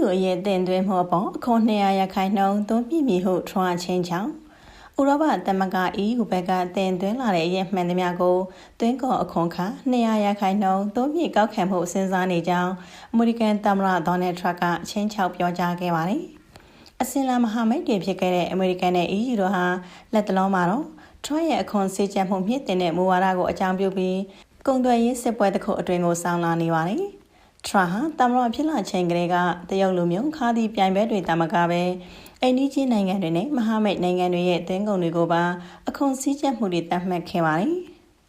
EU ရဲ့တင်သွင်းမှုအပေါ်အခွန်200ရာခိုင်နှုန်းသွင်းပြမည်ဟုထွန်းအားချင်းချောင်းဥရောပသမဂ္ဂ EU ဘက်ကတင်သွင်းလာတဲ့ရဲ့မှန်သမျှကိုသွင်းကုန်အခွန်ခ200ရာခိုင်နှုန်းသွင်းပြကောက်ခံမှုစဉ်းစားနေကြောင်းအမေရိကန်သမ္မတဒေါ်နယ်ထရန့်ကချင်းချောက်ပြောကြားခဲ့ပါတယ်။အစင်လာမဟာမိတ်တွေဖြစ်ခဲ့တဲ့အမေရိကန်နဲ့ EU တို့ဟာလက်တလုံးမှာတော့ထရန့်ရဲ့အခွန်စေချမှုမြင့်တင်တဲ့မူဝါဒကိုအကြောင်းပြုပြီးကုန်သွယ်ရေးစစ်ပွဲတစ်ခုအတွင်ကိုဆောင်လာနေပါတယ်။ ထရာဟာတမရဖြစ်လာချိန်ကလေးကတရုတ်လူမျိုးခါဒီပြိုင်ပွဲတွေတမကပဲအိန္ဒိချင်းနိုင်ငံတွေနဲ့မဟာမိတ်နိုင်ငံတွေရဲ့တင်းကုန်တွေကိုပါအခွန်စည်းကျပ်မှုတွေတတ်မှတ်ခဲ့ပါတယ်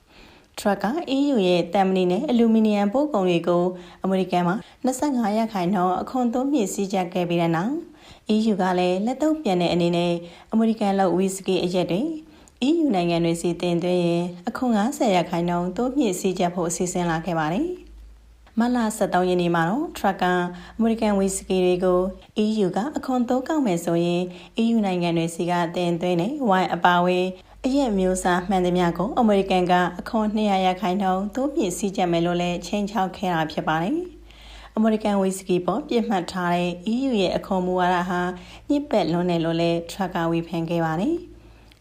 ။ထရက်က EU ရဲ့တမ်မနီနဲ့အလူမီနီယံပို့ကုန်တွေကိုအမေရိကန်မှာ25ရာခိုင်နှုန်းအခွန်သုံးမြင့်စည်းကျပ်ခဲ့ပြီးတဲ့နောက် EU ကလည်းလက်တော့ပြန်တဲ့အနေနဲ့အမေရိကန်လောက်ဝီစကီအရက်တွေ EU နိုင်ငံတွေစီတင်သွင်းရင်အခွန်90ရာခိုင်နှုန်းတိုးမြင့်စည်းကျပ်ဖို့အစီအစဉ်လာခဲ့ပါတယ်။ မလ73ရက်နေ့မှာတော့ထရက်ကန်အမေရိကန်ဝီစကီတွေကို EU ကအခွန်သုံးကောက်မယ်ဆိုရင် EU နိုင်ငံတွေစီကတင်သွင်းတဲ့ဝိုင်အပါဝေးအရက်မျိုးစားမှန်သမျှကိုအမေရိကန်ကအခွန်200ရာခိုင်နှုန်းသို့ပြည့်စည်ကြမယ်လို့လည်းချိန်ချောက်ခဲ့တာဖြစ်ပါတယ်။အမေရိကန်ဝီစကီပေါ်ပြစ်မှတ်ထားတဲ့ EU ရဲ့အခွန်မူဝါဒဟာညစ်ပတ်လွန်းတယ်လို့လည်းထရက်ကဝေဖန်ခဲ့ပါတယ်။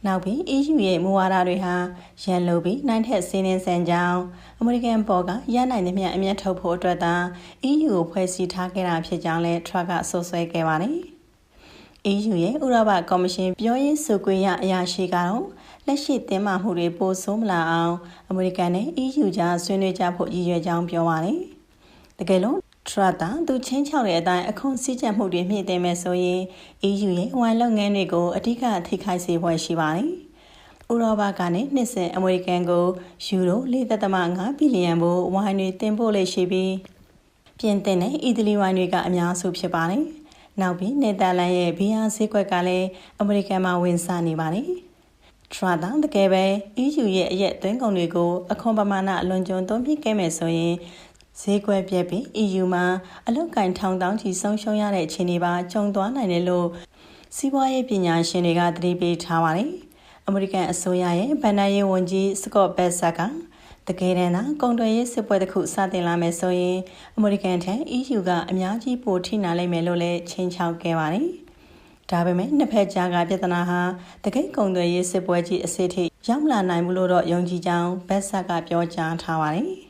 နောက်ပြီး EU ရဲ့မူဝါဒတွေဟာရန်လိုပြီးနိုင်ထက်စင်းနေဆန်ကြောင်းအမေရိကန်ပေါ်ကရနိုင်သမျှအမျက်ထုတ်ဖို့အတွက်သာ EU ကိုဖွဲ့စည်းထားခဲ့တာဖြစ်ကြောင်းလည်း Truck ကဆိုဆွဲခဲ့ပါတယ်။ EU ရဲ့ဥရောပကော်မရှင်ပြောရေးဆိုခွင့်ရအရာရှိကတော့လက်ရှိတင်မာမှုတွေပိုဆိုးမလာအောင်အမေရိကန်နဲ့ EU ကြားဆွေးနွေးကြဖို့ရည်ရွယ်ကြောင်းပြောပါတယ်။တကယ်လို့ ထရတာသူချင်းချောက်တဲ့အတိုင်းအခွန်စည်းကြပ်မှုတွေမြင့်တင်မယ်ဆိုရင် EU ရဲ့ဝိုင်းလုပ်ငန်းတွေကိုအဓိကထိခိုက်စေဖွယ်ရှိပါတယ်။ဥရောပကနေနှစ်စဉ်အမေရိကန်ကိုယူရို4.5ဘီလီယံဘို့ဝိုင်းတွေတင်ပို့လေရှိပြီးပြင်သစ်နဲ့အီတလီဝိုင်းတွေကအများစုဖြစ်ပါတယ်။နောက်ပြီးနယ်သာလန်ရဲ့ဘီယာဈေးကွက်ကလည်းအမေရိကန်မှာဝင်စားနေပါတယ်။ထရာတာတကယ်ပဲ EU ရဲ့အရက်သွင်းကုန်တွေကိုအခွန်ပမာဏအလွန်ကျွံသုံးပြခဲ့မယ်ဆိုရင် ဈေးကွက်ပြက်ပြီး EU မှာအလုတ်ကင်ထောင်တောင်းချီဆုံးရှုံးရတဲ့အခြေအနေပါကြုံသွားနိုင်တယ်လို့စီးပွားရေးပညာရှင်တွေကသတိပေးထားပါတယ်။အမေရိကန်အစိုးရရဲ့ဗန်နာရေးဝန်ကြီးစကော့ဘက်ဆက်ကတကယ်တမ်းသာကုန်သွယ်ရေးစစ်ပွဲတစ်ခုစတင်လာမယ်ဆိုရင်အမေရိကန်ထံ EU ကအများကြီးပိုထိနာလိမ့်မယ်လို့လည်းချိန်ချောက်ခဲ့ပါတယ်။ဒါပေမဲ့နှစ်ဖက်ကြားကပြဿနာဟာတကိတ်ကုန်သွယ်ရေးစစ်ပွဲကြီးအစစ်ထိရောက်လာနိုင်မှုလို့တော့ယုံကြည်ကြောင်းဘက်ဆက်ကပြောကြားထားပါတယ်။